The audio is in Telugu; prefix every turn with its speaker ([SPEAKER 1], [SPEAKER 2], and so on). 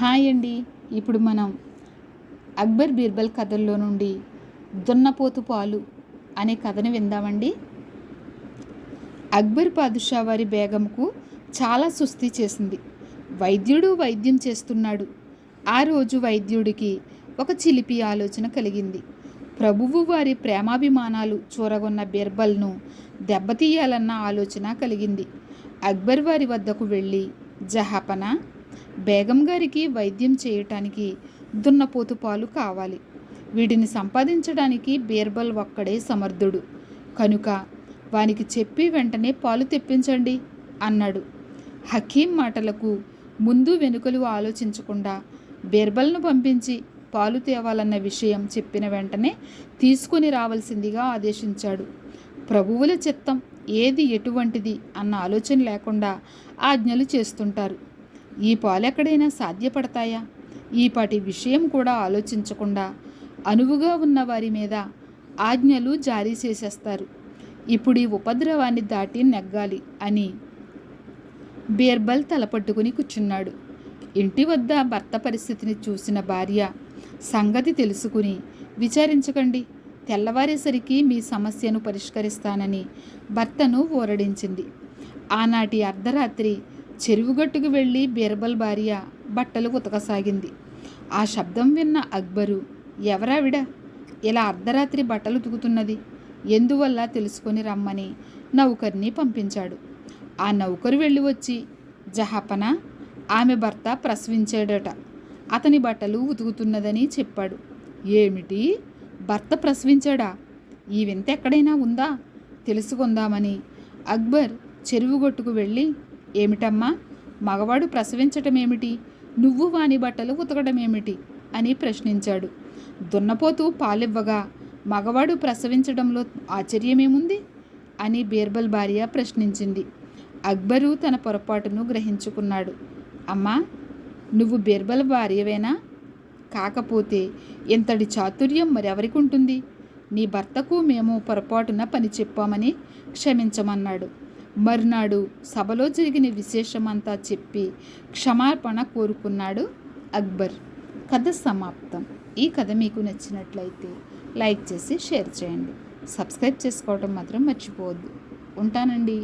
[SPEAKER 1] హాయ్ అండి. ఇప్పుడు మనం అక్బర్ బీర్బల్ కథల్లో నుండి దున్నపోతు పాలు అనే కథను విందామండి. అక్బర్ పాదుషా వారి బేగంకు చాలా సుస్థి చేసింది. వైద్యుడు వైద్యం చేస్తున్నాడు. ఆ రోజు వైద్యుడికి ఒక చిలిపి ఆలోచన కలిగింది. ప్రభువు వారి ప్రేమాభిమానాలు చూరగొన్న బీర్బల్ను దెబ్బతీయాలన్న ఆలోచన కలిగింది. అక్బర్ వారి వద్దకు వెళ్ళి జహాపన బేగం గారికి వైద్యం చేయటానికి దున్నపోతు పాలు కావాలి. వీటిని సంపాదించడానికి బీర్బల్ ఒక్కడే సమర్థుడు. కనుక వానికి చెప్పి వెంటనే పాలు తెప్పించండి అన్నాడు. హకీం మాటలకు ముందు వెనుకలు ఆలోచించకుండా బీర్బల్ను పంపించి పాలు తేవాలన్న విషయం చెప్పిన వెంటనే తీసుకొని రావాల్సిందిగా ఆదేశించాడు. ప్రభువుల చిత్తం ఏది ఎటువంటిది అన్న ఆలోచన లేకుండా ఆజ్ఞలు చేస్తుంటారు. ఈ పాలెక్కడైనా సాధ్యపడతాయా? ఈపాటి విషయం కూడా ఆలోచించకుండా అనువుగా ఉన్న వారి మీద ఆజ్ఞలు జారీ చేసేస్తారు. ఇప్పుడు ఈ ఉపద్రవాన్ని దాటి నెగ్గాలి అని బీర్బల్ తలపట్టుకుని కూర్చున్నాడు. ఇంటి వద్ద భర్త పరిస్థితిని చూసిన భార్య సంగతి తెలుసుకుని విచారించకండి. తెల్లవారేసరికి మీ సమస్యను పరిష్కరిస్తానని భర్తను ఊరడించింది ఆనాటి అర్ధరాత్రి చెరువుగట్టుకు వెళ్ళి బీర్బల్ భార్య బట్టలు ఉతకసాగింది. ఆ శబ్దం విన్న అక్బరు ఎవరావిడ? ఇలా అర్ధరాత్రి బట్టలు ఉతుకుతున్నది? ఎందువల్ల తెలుసుకొని రమ్మని నౌకర్ని పంపించాడు. ఆ నౌకరు వెళ్ళి వచ్చి జహాపన ఆమె భర్త ప్రసవించాడట. అతని బట్టలు ఉతుకుతున్నదని చెప్పాడు. ఏమిటి? భర్త ప్రసవించాడా? ఈ వింత ఎక్కడైనా ఉందా? తెలుసుకుందామని. అక్బర్ చెరువుగొట్టుకు వెళ్ళి ఏమిటమ్మా? మగవాడు ప్రసవించటమేమిటి? నువ్వు వాని బట్టలు ఉతకడమేమిటి అని ప్రశ్నించాడు. దున్నపోతూ పాలివ్వగా మగవాడు ప్రసవించడంలో ఆశ్చర్యమేముంది? అని బీర్బల్ భార్య ప్రశ్నించింది. అక్బరు తన పొరపాటును గ్రహించుకున్నాడు. అమ్మా నువ్వు బీర్బల్ భార్యవేనా? కాకపోతే ఇంతటి చాతుర్యం మరెవరికి ఉంటుంది నీ భర్తకు మేము పొరపాటున పని చెప్పామని క్షమించమన్నాడు. మర్నాడు సభలో జరిగిన విశేషమంతా చెప్పి క్షమాపణ కోరుకున్నాడు అక్బర్. కథ సమాప్తం. ఈ కథ మీకు నచ్చినట్లయితే లైక్ చేసి షేర్ చేయండి. సబ్స్క్రైబ్ చేసుకోవడం మాత్రం మర్చిపోవద్దు. ఉంటానండి.